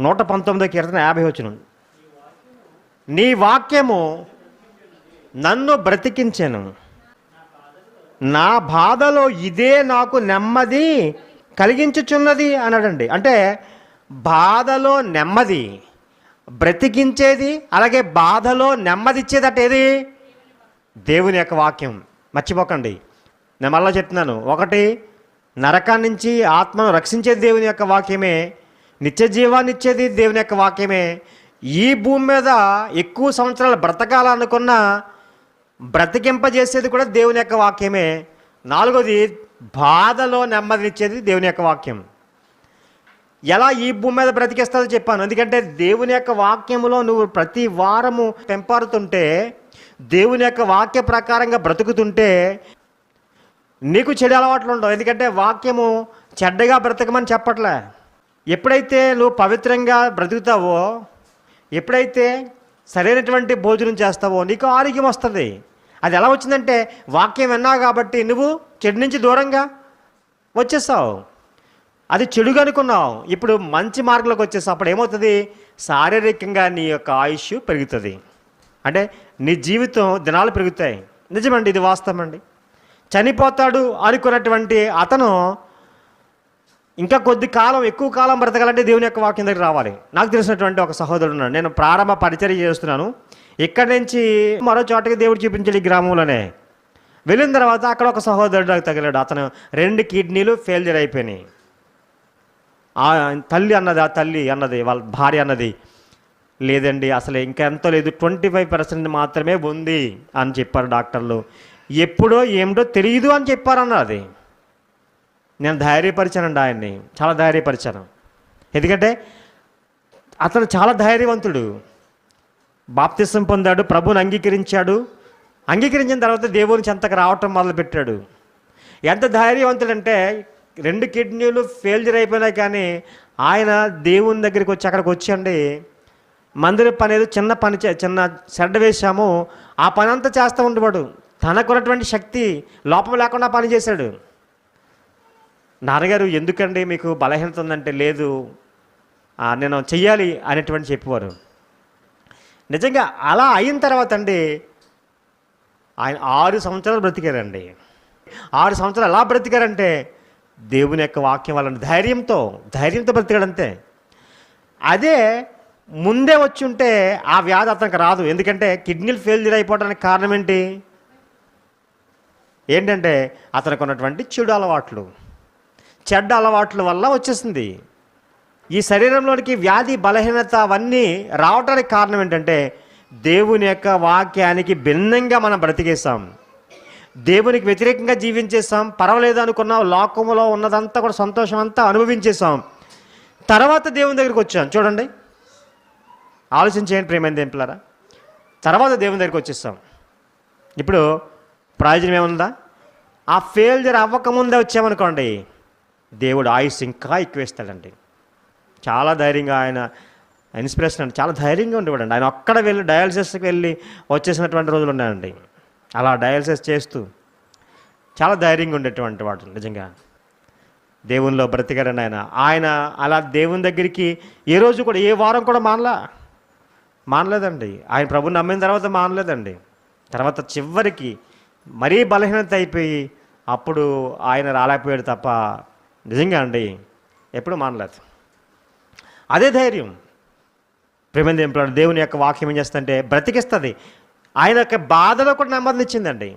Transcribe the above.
నూట పంతొమ్మిదో కీర్తన యాభై వచ్చిన నీ వాక్యము నన్ను బ్రతికించాను. నా బాధలో ఇదే నాకు నెమ్మది కలిగించుచున్నది అన్నాడండి. అంటే బాధలో నెమ్మది బ్రతికించేది అలాగే బాధలో నెమ్మది ఇచ్చేదట ఏది? దేవుని యొక్క వాక్యం. మర్చిపోకండి. నేను మళ్ళీ చెప్తున్నాను. ఒకటి నరకాన్ని నుంచి ఆత్మను రక్షించేది దేవుని యొక్క వాక్యమే నిత్య జీవాన్నిచ్చేది దేవుని యొక్క వాక్యమే. ఈ భూమి మీద ఎక్కువ సంవత్సరాలు బ్రతకాలనుకున్న బ్రతికింపజేసేది కూడా దేవుని యొక్క వాక్యమే. నాలుగోది బాధలో నెమ్మదినిచ్చేది దేవుని యొక్క వాక్యం. ఎలా ఈ భూమి మీద బ్రతికేస్తుందో చెప్పాను. ఎందుకంటే దేవుని యొక్క వాక్యములో నువ్వు ప్రతి వారము పెంపారుతుంటే దేవుని యొక్క వాక్య ప్రకారంగా బ్రతుకుతుంటే నీకు చెడు అలవాట్లు ఉండవు. ఎందుకంటే వాక్యము చెడ్డగా బ్రతకమని చెప్పట్లే. ఎప్పుడైతే నువ్వు పవిత్రంగా బ్రతుకుతావో ఎప్పుడైతే సరైనటువంటి భోజనం చేస్తావో నీకు ఆరోగ్యం వస్తుంది. అది ఎలా వచ్చిందంటే వాక్యం విన్నావు కాబట్టి నువ్వు చెడు నుంచి దూరంగా వచ్చేసావు. అది చెడుగా అనుకున్నావు. ఇప్పుడు మంచి మార్గంలోకి వచ్చేసావు. అప్పుడు ఏమవుతుంది? శారీరకంగా నీ యొక్క ఆయుష్ పెరుగుతుంది. అంటే నీ జీవితం దినాలు పెరుగుతాయి. నిజమండి ఇది వాస్తవం అండి. చనిపోతాడు అనుకున్నటువంటి అతను ఇంకా కొద్ది కాలం ఎక్కువ కాలం బ్రతకాలంటే దేవుని యొక్క వాక్యం దగ్గర రావాలి. నాకు తెలిసినటువంటి ఒక సహోదరుడు ఉన్నాడు. నేను ప్రారంభ పరిచర్య చేస్తున్నాను. ఇక్కడి నుంచి మరో చోటకి దేవుడు చూపించాడు ఈ గ్రామంలోనే. వెళ్ళిన తర్వాత అక్కడ ఒక సహోదరుడు నాకు తగిలాడు. అతను రెండు కిడ్నీలు ఫెయిల్యూర్ అయిపోయినాయి. ఆ తల్లి అన్నది ఆ తల్లి అన్నది వాళ్ళ భార్య అన్నది లేదండి అసలు ఇంకా ఎంతో లేదు. ట్వంటీ ఫైవ్ పర్సెంట్ మాత్రమే ఉంది అని చెప్పారు డాక్టర్లు. ఎప్పుడో ఏమిటో తెలియదు అని చెప్పారు అది నేను ధైర్యపరిచానండి ఆయన్ని. చాలా ధైర్యపరిచాను. ఎందుకంటే అతను చాలా ధైర్యవంతుడు. బాప్తిసం పొందాడు ప్రభుని అంగీకరించాడు. అంగీకరించిన తర్వాత దేవుని చెంతకు రావటం మొదలుపెట్టాడు. ఎంత ధైర్యవంతుడంటే రెండు కిడ్నీలు ఫెయిల్యూర్ అయిపోయినా కానీ ఆయన దేవుని దగ్గరికి వచ్చి అక్కడికి వచ్చండి మందిర పని ఏదో చిన్న పని చే- చిన్న చెడ్డ వేశాము. ఆ పని అంతా చేస్తూ ఉండేవాడు. తనకున్నటువంటి శక్తి లోపం లేకుండా పని చేశాడు నాన్నగారు ఎందుకండి మీకు బలహీనత ఉందంటే లేదు నేను చెయ్యాలి అనేటువంటి చెప్పేవారు. నిజంగా అలా అయిన తర్వాత అండి ఆయన ఆరు సంవత్సరాలు బ్రతికారండి. ఆరు సంవత్సరాలు ఎలా బ్రతికారంటే దేవుని యొక్క వాక్యం వాళ్ళని ధైర్యంతో ధైర్యంతో బ్రతికాడంతే. అదే ముందే వచ్చి ఉంటే ఆ వ్యాధి అతనికి రాదు. ఎందుకంటే కిడ్నీలు ఫెయిల్యూర్ అయిపోవడానికి కారణం ఏంటి? ఏంటంటే అతనికి ఉన్నటువంటి చెడు అలవాట్లు. చెడ్డ అలవాట్ల వల్ల వచ్చేసింది. ఈ శరీరంలోనికి వ్యాధి బలహీనత అవన్నీ రావడానికి కారణం ఏంటంటే దేవుని యొక్క వాక్యానికి భిన్నంగా మనం బ్రతికేసాం దేవునికి వ్యతిరేకంగా జీవించేసాం పర్వాలేదు అనుకున్నాం. లోకములో ఉన్నదంతా కూడా సంతోషం అంతా అనుభవించేసాం తర్వాత దేవుని దగ్గరికి వచ్చాం. చూడండి. ఆలోచించేయండి ప్రేమైన దేంపులారా తర్వాత దేవుని దగ్గరికి వచ్చేసాం. ఇప్పుడు ప్రయోజనం ఏముందా? ఆ ఫెయిల్యూర్ అవ్వకముందే వచ్చామనుకోండి. దేవుడు ఆయుష్ ఇంకా ఎక్కువ ఇస్తాడండి చాలా ధైర్యంగా ఆయన ఇన్స్పిరేషన్ అండి. చాలా ధైర్యంగా ఉండేవాడండి. ఆయన అక్కడ వెళ్ళి డయాలసిస్కి వెళ్ళి వచ్చేసినటువంటి రోజులు ఉన్నాయండి. అలా డయాలసిస్ చేస్తూ చాలా ధైర్యంగా ఉండేటువంటి వాడు నిజంగా. దేవునిలో బ్రతికారని ఆయన. ఆయన అలా దేవుని దగ్గరికి ఏ రోజు కూడా ఏ వారం కూడా మానలా. మానలేదండి. ఆయన ప్రభుని నమ్మిన తర్వాత మానలేదండి. తర్వాత చివరికి మరీ బలహీనత అయిపోయి అప్పుడు ఆయన రాలేకపోయాడు తప్ప నిజంగా అండి ఎప్పుడు మానలేదు. అదే ధైర్యం. ప్రేమంది దేవుని యొక్క వాక్యం ఏం చేస్తుందంటే బ్రతికిస్తుంది. ఆయన యొక్క బాధలో కూడా నెమ్మదినిచ్చిందండి.